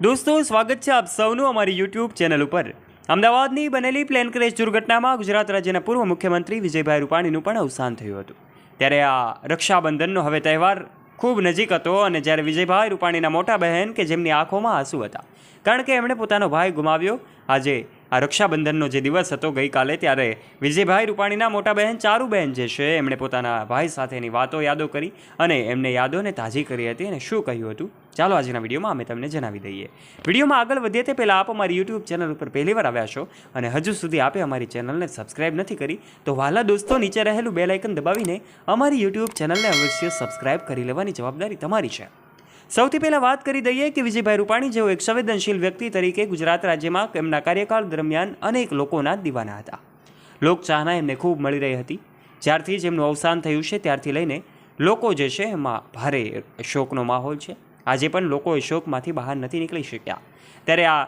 દોસ્તો, સ્વાગત છે આપ સૌનું અમારી યુટ્યુબ ચેનલ ઉપર. અમદાવાદની બનેલી પ્લેન ક્રેશ દુર્ઘટનામાં ગુજરાત રાજ્યના પૂર્વ મુખ્યમંત્રી વિજયભાઈ રૂપાણીનું પણ અવસાન થયું હતું. ત્યારે આ રક્ષાબંધનનો હવે તહેવાર ખૂબ નજીક હતો અને જ્યારે વિજયભાઈ રૂપાણીના મોટા બહેન કે જેમની આંખોમાં આંસુ હતા. કારણ કે એમણે પોતાનો ભાઈ ગુમાવ્યો. આજે આ રક્ષાબંધનનો જે દિવસ હતો ગઈકાલે, ત્યારે વિજયભાઈ રૂપાણીના મોટા બહેન ચારુબહેન જે છે, એમણે પોતાના ભાઈ સાથેની વાતો યાદો કરી અને એમને યાદોને તાજી કરી હતી અને શું કહ્યું હતું? ચાલો આજના વિડીયોમાં અમે તમને જણાવી દઈએ. વિડીયોમાં આગળ વધીએ તે પહેલાં આપ અમારી યુટ્યુબ ચેનલ ઉપર પહેલીવાર આવ્યા છો અને હજુ સુધી આપે અમારી ચેનલને સબસ્ક્રાઇબ નથી કરી, તો વાલા દોસ્તો નીચે રહેલું બેલ આઇકન દબાવીને અમારી યુટ્યુબ ચેનલને અવશ્ય સબસ્ક્રાઇબ કરી લેવાની જવાબદારી તમારી છે. સૌથી પહેલાં વાત કરી દઈએ કે વિજયભાઈ રૂપાણી જેઓ એક સંવેદનશીલ વ્યક્તિ તરીકે ગુજરાત રાજ્યમાં એમના કાર્યકાળ દરમિયાન અનેક લોકોના દીવાના હતા. લોકચાહના એમને ખૂબ મળી રહી હતી. જ્યારથી જ એમનું અવસાન થયું છે, ત્યારથી લઈને લોકો જે છે એમાં ભારે શોકનો માહોલ છે. આજે પણ લોકો એ શોકમાંથી બહાર નથી નીકળી શક્યા. ત્યારે આ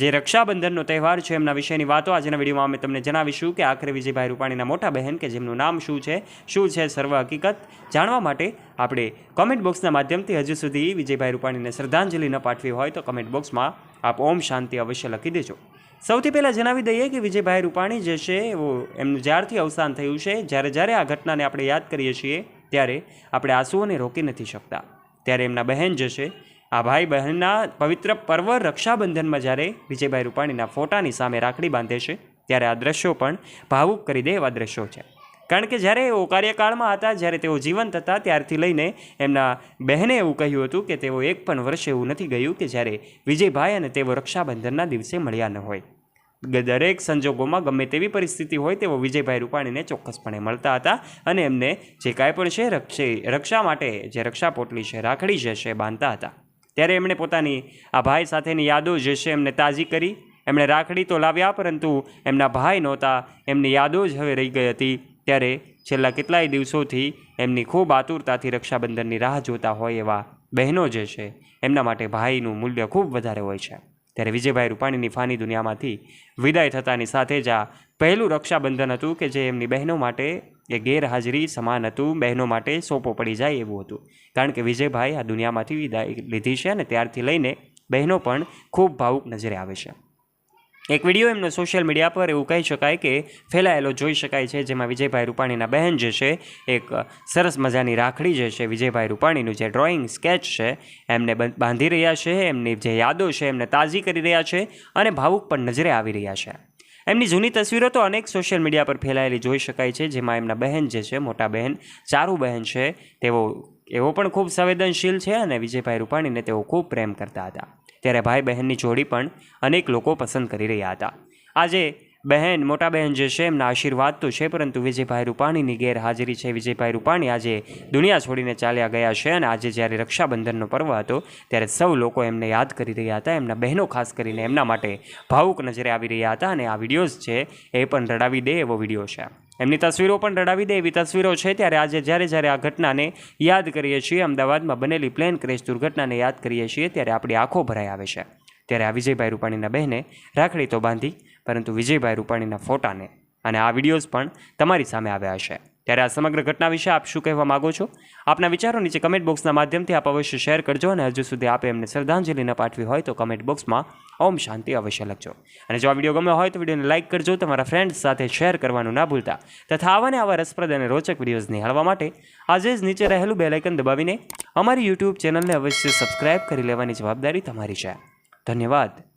જે રક્ષાબંધનનો તહેવાર છે એમના વિશેની વાતો આજના વિડીયોમાં અમે તમને જણાવીશું કે આખરે વિજયભાઈ રૂપાણીના મોટા બહેન કે જેમનું નામ શું છે શું છે સર્વ હકીકત જાણવા માટે આપણે કોમેન્ટ બોક્સના માધ્યમથી હજુ સુધી વિજયભાઈ રૂપાણીને શ્રદ્ધાંજલિ ન પાઠવી હોય તો કમેન્ટ બોક્સમાં આપ ઓમ શાંતિ અવશ્ય લખી દેજો. સૌથી પહેલાં જણાવી દઈએ કે વિજયભાઈ રૂપાણી જે છે એવો એમનું જ્યારથી અવસાન થયું છે, જ્યારે જ્યારે આ ઘટનાને આપણે યાદ કરીએ છીએ, ત્યારે આપણે આંસુઓને રોકી નથી શકતા. ત્યારે એમના બહેન જશે. આ ભાઈ બહેનના પવિત્ર પર્વ રક્ષાબંધનમાં જ્યારે વિજયભાઈ રૂપાણીના ફોટાની સામે રાખડી બાંધે છે, ત્યારે આ દ્રશ્યો પણ ભાવુક કરી દે એવા દ્રશ્યો છે. કારણ કે જ્યારે એઓ કાર્યકાળમાં હતા, જ્યારે તેઓ જીવંત હતા, ત્યારથી લઈને એમના બહેને એવું કહ્યું હતું કે તેઓ એક પણ વર્ષ એવું નથી ગયું કે જ્યારે વિજયભાઈ અને તેઓ રક્ષાબંધનના દિવસે મળ્યા ન હોય. દરેક સંજોગોમાં ગમે તેવી પરિસ્થિતિ હોય તેવો વિજયભાઈ રૂપાણીને ચોક્કસપણે મળતા હતા અને એમને જે કાંઈ પણ છે રક્ષે, રક્ષા માટે જે રક્ષા પોટલી છે, રાખડી જે છે બાંધતા હતા. ત્યારે એમણે પોતાની આ ભાઈ સાથેની યાદો જે છે એમને તાજી કરી. એમણે રાખડી તો લાવ્યા પરંતુ એમના ભાઈ નહોતા. એમની યાદો જ હવે રહી ગઈ હતી. ત્યારે છેલ્લા કેટલાય દિવસોથી એમની ખૂબ આતુરતાથી રક્ષાબંધનની રાહ જોતા હોય એવા બહેનો જે છે, એમના માટે ભાઈનું મૂલ્ય ખૂબ વધારે હોય છે. ત્યારે વિજયભાઈ રૂપાણીની ફાની દુનિયામાંથી વિદાય થતાની સાથે જ આ પહેલું રક્ષાબંધન હતું કે જે એમની બહેનો માટે એ ગેરહાજરી સમાન હતું, બહેનો માટે સોપો પડી જાય એવું હતું. કારણ કે વિજયભાઈ આ દુનિયામાંથી વિદાય લીધી છે અને ત્યારથી લઈને બહેનો પણ ખૂબ ભાવુક નજરે આવે છે. એક વીડિયો એમનો સોશિયલ મીડિયા પર એવું કહી શકાય કે ફેલાયેલો જોઈ શકાય છે, જેમાં વિજયભાઈ રૂપાણીના બહેન જે છે, એક સરસ મજાની રાખડી જે છે, વિજયભાઈ રૂપાણીનું જે ડ્રોઈંગ સ્કેચ છે, એમને બાંધી રહ્યા છે, એમની જે યાદો છે, એમને તાજી કરી રહ્યા છે અને ભાવુક પણ નજરે આવી રહ્યા છે. એમની જૂની તસવીરો તો અનેક સોશિયલ મીડિયા પર ફેલાયેલી જોઈ શકાય છે, જેમાં એમના બહેન જે છે, મોટા બહેન, ચારુ બહેન છે, તેઓ એવો પણ ખૂબ સંવેદનશીલ છે અને વિજયભાઈ રૂપાણીને તેઓ ખૂબ પ્રેમ કરતા હતા. ત્યારે ભાઈ બહેનની જોડી પણ અનેક લોકો પસંદ કરી રહ્યા હતા. આજે બહેન, મોટા બહેન જે છે, એમના આશીર્વાદ તો છે, પરંતુ વિજયભાઈ રૂપાણીની ગેરહાજરી છે. વિજયભાઈ રૂપાણી આજે દુનિયા છોડીને ચાલ્યા ગયા છે અને આજે જ્યારે રક્ષાબંધનનો પર્વ હતો, ત્યારે સૌ લોકો એમને યાદ કરી રહ્યા હતા. એમના બહેનો ખાસ કરીને એમના માટે ભાવુક નજરે આવી રહ્યા હતા અને આ વિડીયોઝ છે એ પણ રડાવી દે એવો વીડિયો છે. એમની તસવીરો પણ રડાવી દે એવી તસવીરો છે. ત્યારે આજે જ્યારે જ્યારે આ ઘટનાને યાદ કરીએ છીએ, અમદાવાદમાં બનેલી પ્લેન ક્રેશ દુર્ઘટનાને યાદ કરીએ છીએ, ત્યારે આપણી આંખો ભરાઈ આવે છે. ત્યારે આ વિજયભાઈ રૂપાણીના બહેને રાખડી તો બાંધી, પરંતુ વિજયભાઈ રૂપાણીના ફોટાને અને આ વિડીયોઝ પણ તમારી સામે આવ્યા છે. ત્યારે આ સમગ્ર ઘટના વિશે આપ શું કહેવા માગો છો? આપના વિચારો નીચે કમેન્ટ બોક્સના માધ્યમથી આપ અવશ્ય શેર કરજો અને હજુ સુધી આપે એમને શ્રદ્ધાંજલિ ન પાઠવી હોય તો કમેન્ટ બોક્સમાં ઓમ શાંતિ અવશ્ય લખજો. અને જો આ વીડિયો ગમ્યો હોય તો વિડીયોને લાઇક કરજો, તમારા ફ્રેન્ડ્સ સાથે શેર કરવાનું ના ભૂલતા. તથા આવાને આવા રસપ્રદ અને રોચક વિડીયોઝ નિહાળવા માટે આજે જ નીચે રહેલું બેલાઇકન દબાવીને અમારી યુટ્યુબ ચેનલને અવશ્ય સબસ્ક્રાઇબ કરી લેવાની જવાબદારી તમારી છે. ધન્યવાદ.